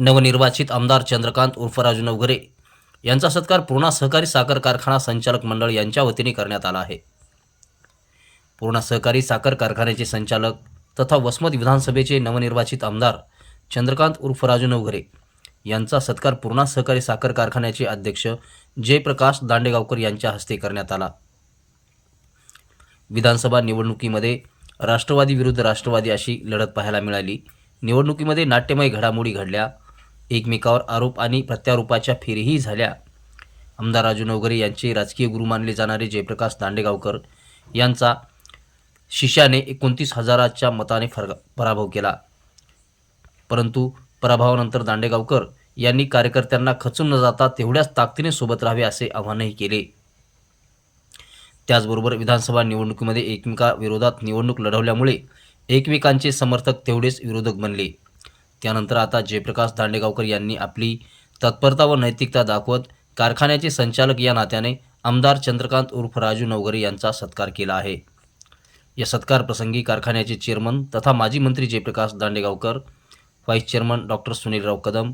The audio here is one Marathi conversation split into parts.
नवनिर्वाचित आमदार चंद्रकांत उर्फ राजू नवघरे यांचा सत्कार पूर्णा सहकारी साखर कारखाना संचालक मंडळ यांच्या वतीने करण्यात आला आहे. पूर्णा सहकारी साखर कारखान्याचे संचालक तथा वसमत विधानसभेचे नवनिर्वाचित आमदार चंद्रकांत उर्फ राजू नवघरे यांचा सत्कार पूर्णा सहकारी साखर कारखान्याचे अध्यक्ष जयप्रकाश दांडेगावकर यांच्या हस्ते करण्यात आला. विधानसभा निवडणुकीमध्ये राष्ट्रवादी विरुद्ध राष्ट्रवादी अशी लढत पाहायला मिळाली. निवडणुकीमध्ये नाट्यमय घडामोडी घडल्या. एकमेकावर आरोप आणि प्रत्यारोपाच्या फेरीही झाल्या. आमदार राजू नवगरे यांचे राजकीय गुरु मानले जाणारे जयप्रकाश दांडेगावकर यांचा शिष्याने एकोणतीस हजाराच्या मताने फर पराभव केला. परंतु पराभवानंतर दांडेगावकर यांनी कार्यकर्त्यांना खचून न जाता तेवढ्याच ताकदीने सोबत राहावे असे आवाहनही केले. त्याचबरोबर विधानसभा निवडणुकीमध्ये एकमेकाविरोधात निवडणूक लढवल्यामुळे एकमेकांचे समर्थक तेवढेच विरोधक बनले. त्यानंतर आता जयप्रकाश दांडेगावकर यांनी आपली तत्परता व नैतिकता दाखवत कारखान्याचे संचालक या नात्याने आमदार चंद्रकांत उर्फ राजू नवगरे यांचा सत्कार केला आहे. या सत्कार प्रसंगी कारखान्याचे चेअरमन तथा माजी मंत्री Jayprakash Dandegaonkar vice chairman doctor Sunilrao Kadam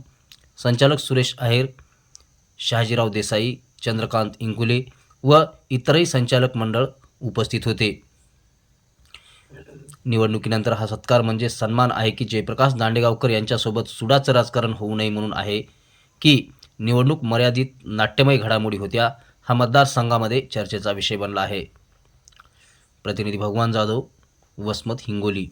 संचालक सुरेश आहेर शहाजीराव देसाई चंद्रकांत इंगुले व इतरही संचालक मंडळ उपस्थित होते. निवडणुकीनंतर हा सत्कार म्हणजे सन्मान आहे की जयप्रकाश दांडेगावकर यांच्यासोबत सुडाचं राजकारण होऊ नये म्हणून आहे की निवडणूक मर्यादित नाट्यमय घडामोडी होत्या हा मतदारसंघामध्ये चर्चेचा विषय बनला आहे. प्रतिनिधी भगवान जाधव वसमत हिंगोली.